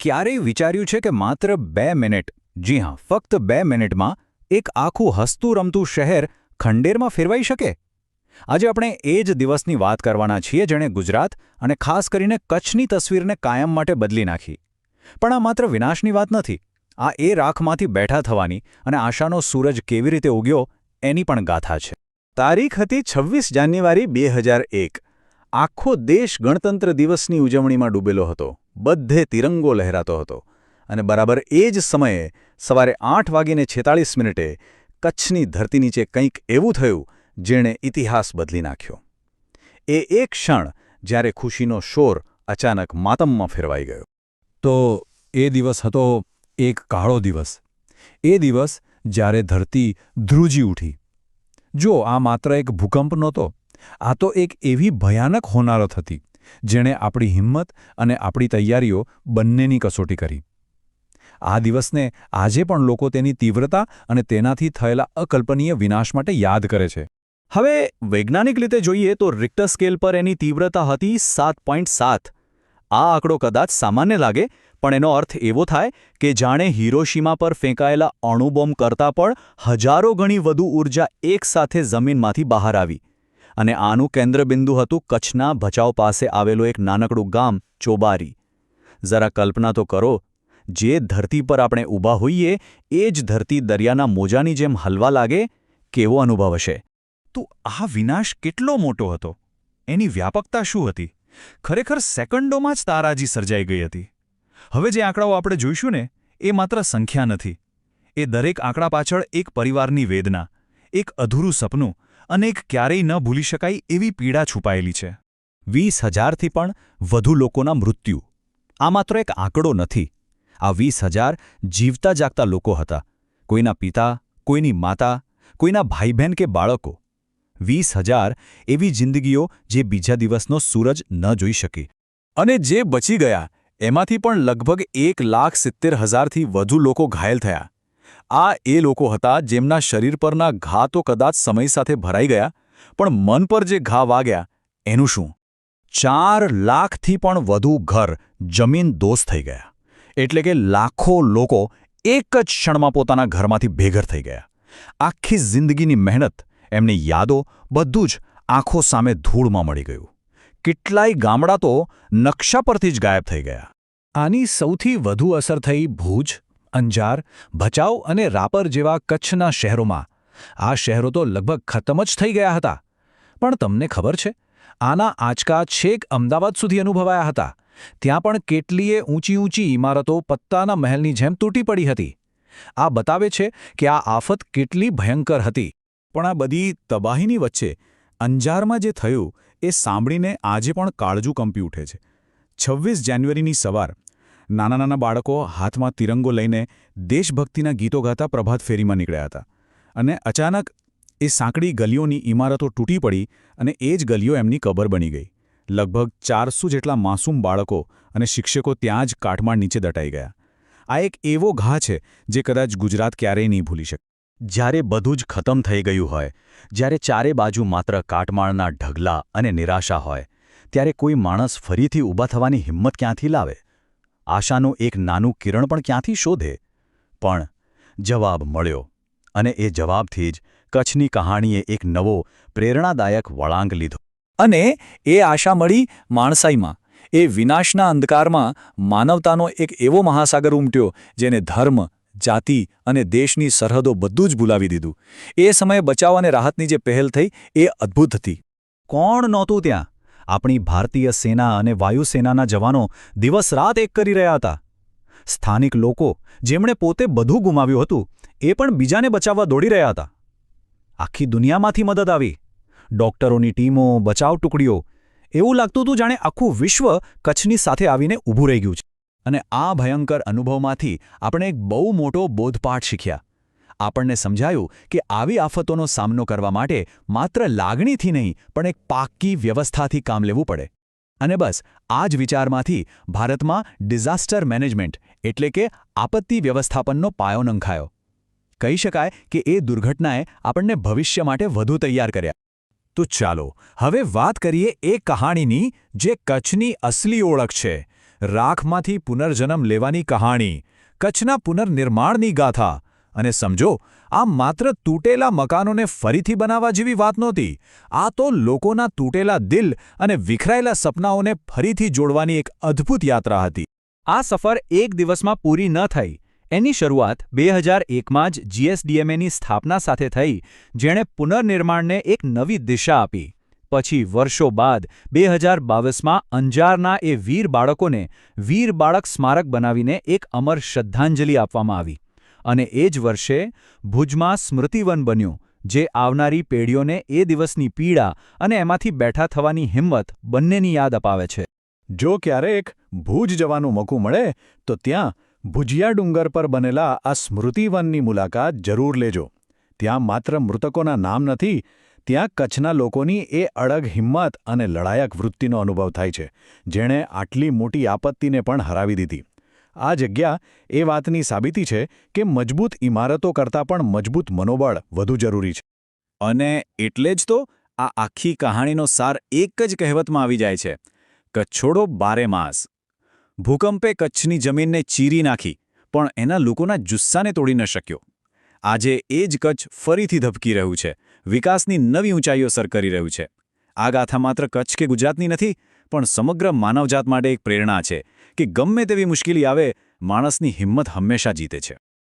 ક્યારેય વિચાર્યું છે કે માત્ર બે મિનિટ. જી હા, ફક્ત બે મિનિટમાં એક આખું હસતું રમતું શહેર ખંડેરમાં ફેરવાઈ શકે? આજે આપણે એ જ દિવસની વાત કરવાના છીએ જેણે ગુજરાત અને ખાસ કરીને કચ્છની તસવીરને કાયમ માટે બદલી નાખી. પણ આ માત્ર વિનાશની વાત નથી. આ એ રાખમાંથી બેઠા થવાની અને આશાનો સૂરજ કેવી રીતે ઉગ્યો એની પણ ગાથા છે. તારીખ હતી છવ્વીસ જાન્યુઆરી બે આખો દેશ ગણતંત્ર દિવસની ઉજવણીમાં ડૂબેલો હતો. બધે તિરંગો લહેરાતો હતો અને બરાબર એ જ સમયે સવારે આઠ વાગીને છેતાળીસ મિનિટે કચ્છની ધરતી નીચે કંઈક એવું થયું જેણે ઇતિહાસ બદલી નાખ્યો. એ એક ક્ષણ જ્યારે ખુશીનો શોર અચાનક માતમમાં ફેરવાઈ ગયો. તો એ દિવસ હતો એક કાળો દિવસ. એ દિવસ જ્યારે ધરતી ધ્રુજી ઉઠી. જો આ માત્ર એક ભૂકંપ નહોતો, આ તો એક એવી ભયાનક હોનારત હતી જેણે આપણી હિંમત અને આપણી તૈયારીઓ બંનેની કસોટી કરી. આ દિવસને આજે પણ લોકો તેની તીવ્રતા અને તેનાથી થયેલા અકલ્પનીય વિનાશ માટે યાદ કરે છે. હવે વૈજ્ઞાનિક રીતે જોઈએ તો રિક્ટર સ્કેલ પર એની તીવ્રતા હતી સાત આ આંકડો કદાચ સામાન્ય લાગે, પણ એનો અર્થ એવો થાય કે જાણે હિરોશીમા પર ફેંકાયેલા અણુબોમ્બ કરતાં પણ હજારો ગણી વધુ ઊર્જા એકસાથે જમીનમાંથી બહાર આવી. અને આનું કેન્દ્રબિંદુ હતું કચ્છના ભચાઉ પાસે આવેલું એક નાનકડું ગામ, ચોબારી. જરા કલ્પના તો કરો, જે ધરતી પર આપણે ઊભા હોઈએ, એ જ ધરતી દરિયાના મોજાની જેમ હલવા લાગે, કેવો અનુભવ હશે? તો આ વિનાશ કેટલો મોટો હતો? એની વ્યાપકતા શું હતી? ખરેખર સેકન્ડોમાં જ તારાજી સર્જાઈ ગઈ હતી. હવે જે આંકડાઓ આપણે જોઈશું ને, એ માત્ર સંખ્યા નથી. એ દરેક આંકડા પાછળ એક પરિવારની વેદના, એક અધૂરું સપનું અને એક ક્યારેય ન ભૂલી શકાય એવી પીડા છુપાયેલી છે. વીસ હજારથી પણ વધુ લોકોના મૃત્યુ. આ માત્ર એક આંકડો નથી. આ વીસ હજાર જીવતા જાગતા લોકો હતા. કોઈના પિતા, કોઈની માતા, કોઈના ભાઈ બહેન કે બાળકો. વીસ હજાર એવી જિંદગીઓ જે બીજા દિવસનો સૂરજ ન જોઈ શકી. અને જે બચી ગયા, એમાંથી પણ લગભગ એક લાખ સિત્તેર હજારથી વધુ લોકો ઘાયલ થયા. આ એ લોકો હતા જેમના શરીર પરના ઘા તો કદાચ સમય સાથે ભરાઈ ગયા, પણ મન પર જે ઘા વાગ્યા, એનું શું? ચાર લાખથી પણ વધુ ઘર જમીન દોષ થઈ ગયા. એટલે કે લાખો લોકો એક જ ક્ષણમાં પોતાના ઘરમાંથી ભેગર થઈ ગયા. આખી જિંદગીની મહેનત, એમની યાદો બધું જ આંખો સામે ધૂળમાં મળી ગયું. કેટલાય ગામડા તો નકશા પરથી જ ગાયબ થઈ ગયા. આની સૌથી વધુ અસર થઈ ભૂજ અંજાર, ભચાઉ અને રાપર જેવા કચ્છના શહેરોમાં. આ શહેરો તો લગભગ ખતમ જ થઈ ગયા હતા. પણ તમને ખબર છે, આના આંચકા છેક અમદાવાદ સુધી અનુભવાયા હતા. ત્યાં પણ કેટલીય ઊંચી ઊંચી ઇમારતો પત્તાના મહેલની જેમ તૂટી પડી હતી. આ બતાવે છે કે આ આફત કેટલી ભયંકર હતી. પણ આ બધી તબાહીની વચ્ચે અંજારમાં જે થયું, એ સાંભળીને આજે પણ કાળજું કંપી ઉઠે છે. છવ્વીસ જાન્યુઆરીની સવાર નાના નાના બાળકો હાથમાં તિરંગો લઈને દેશભક્તિના ગીતો ગાતા પ્રભાત ફેરીમાં નીકળ્યા હતા. અને અચાનક એ સાંકડી ગલીઓની ઇમારતો તૂટી પડી અને એ જ ગલીઓ એમની કબર બની ગઈ. લગભગ ચારસો જેટલા માસૂમ બાળકો અને શિક્ષકો ત્યાં જ કાટમાળ નીચે દટાઈ ગયા. આ એક એવો ઘા છે જે કદાચ ગુજરાત ક્યારેય નહીં ભૂલી શકે. જ્યારે બધું જ ખતમ થઈ ગયું હોય, જ્યારે ચારે બાજુ માત્ર કાટમાળના ઢગલા અને નિરાશા હોય, ત્યારે કોઈ માણસ ફરીથી ઊભા થવાની હિંમત ક્યાંથી લાવે? આશાનું એક નાનું કિરણ પણ ક્યાંથી શોધે? પણ જવાબ મળ્યો અને એ જવાબથી જ કચ્છની કહાણીએ એક નવો, પ્રેરણાદાયક વળાંક લીધો. અને એ આશા મળી માણસાઈમાં. એ વિનાશના અંધકારમાં માનવતાનો એક એવો મહાસાગર ઉમટ્યો જેને ધર્મ, જાતિ અને દેશની સરહદો બધું જ ભૂલાવી દીધું. એ સમયે બચાવ અને રાહતની જે પહેલ થઈ એ અદ્ભુત હતી. કોણ નહોતું ત્યાં? આપણી ભારતીય સેના અને વાયુસેનાના જવાનો દિવસ રાત એક કરી રહ્યા હતા. સ્થાનિક લોકો, જેમણે પોતે બધું ગુમાવ્યું હતું, એ પણ બીજાને બચાવવા દોડી રહ્યા હતા. આખી દુનિયામાંથી મદદ આવી. ડોક્ટરોની ટીમો, બચાવ ટુકડીઓ. એવું લાગતું હતું જાણે આખું વિશ્વ કચ્છની સાથે આવીને ઊભું રહી ગયું છે. અને આ ભયંકર અનુભવમાંથી આપણે એક બહુ મોટો બોધપાઠ શીખ્યા. આપણને સમજાયું કે આવી આફતોનો સામનો કરવા માટે માત્ર લાગણીથી નહીં, પણ એક પાક્કી વ્યવસ્થાથી કામ લેવું પડે. અને બસ, આ જ વિચારમાંથી ભારતમાં ડિઝાસ્ટર મેનેજમેન્ટ એટલે કે આપત્તિ વ્યવસ્થાપનનો પાયો નંખાયો. કહી શકાય કે એ દુર્ઘટનાએ આપણને ભવિષ્ય માટે વધુ તૈયાર કર્યા. તો ચાલો, હવે વાત કરીએ એ કહાણીની જે કચ્છની અસલી ઓળખ છે. રાખમાંથી પુનર્જન્મ લેવાની કહાણી, કચ્છના પુનર્નિર્માણની ગાથા અને સમજો, આ માત્ર તૂટેલા મકાનોને ફરીથી બનાવવા જેવી વાત નહોતી. આ તો લોકોના તૂટેલા દિલ અને વિખરાયેલા સપનાઓને ફરીથી જોડવાની એક અદ્ભુત યાત્રા હતી. આ સફર એક દિવસમાં પૂરી ન થઈ. એની શરૂઆત બે હજાર એકમાં જ જીએસડીએમએની સ્થાપના સાથે થઈ, જેણે પુનર્નિર્માણને એક નવી દિશા આપી. પછી વર્ષો બાદ, બે હજાર બાવીસમાં અંજારના એ વીર બાળકોને વીર બાળક સ્મારક બનાવીને એક અમર શ્રદ્ધાંજલિ આપવામાં આવી. અને એ જ વર્ષે ભુજમાં સ્મૃતિવન બન્યું, જે આવનારી પેઢીઓને એ દિવસની પીડા અને એમાંથી બેઠા થવાની હિંમત બંનેની યાદ અપાવે છે. જો ક્યારેક ભુજ જવાનું મોકું મળે, તો ત્યાં ભુજિયા ડુંગર પર બનેલા આ સ્મૃતિવનની મુલાકાત જરૂર લેજો. ત્યાં માત્ર મૃતકોના નામ નથી, ત્યાં કચ્છના લોકોની એ અડગ હિંમત અને લડાયક વૃત્તિનો અનુભવ થાય છે, જેણે આટલી મોટી આપત્તિને પણ હરાવી દીધી. આ જગ્યા એ વાતની સાબિતી છે કે મજબૂત ઇમારતો કરતાં પણ મજબૂત મનોબળ વધુ જરૂરી છે. અને એટલે જ તો આ આખી કહાણીનો સાર એક જ કહેવતમાં આવી જાય છે. કચ્છોડો બારે માસ. ભૂકંપે કચ્છની જમીનને ચીરી નાખી, પણ એના લોકોના જુસ્સાને તોડી ન શક્યો. આજે એ જ કચ્છ ફરીથી ધબકી રહ્યું છે. વિકાસની નવી ઊંચાઈઓ સર કરી રહ્યું છે. આ ગાથા માત્ર કચ્છ કે ગુજરાતની નથી પણ સમગ્ર માનવજાત માટે એક પ્રેરણા છે કે ગમે તેવી મુશ્કેલી આવે, માણસની હિંમત હંમેશા જીતે છે.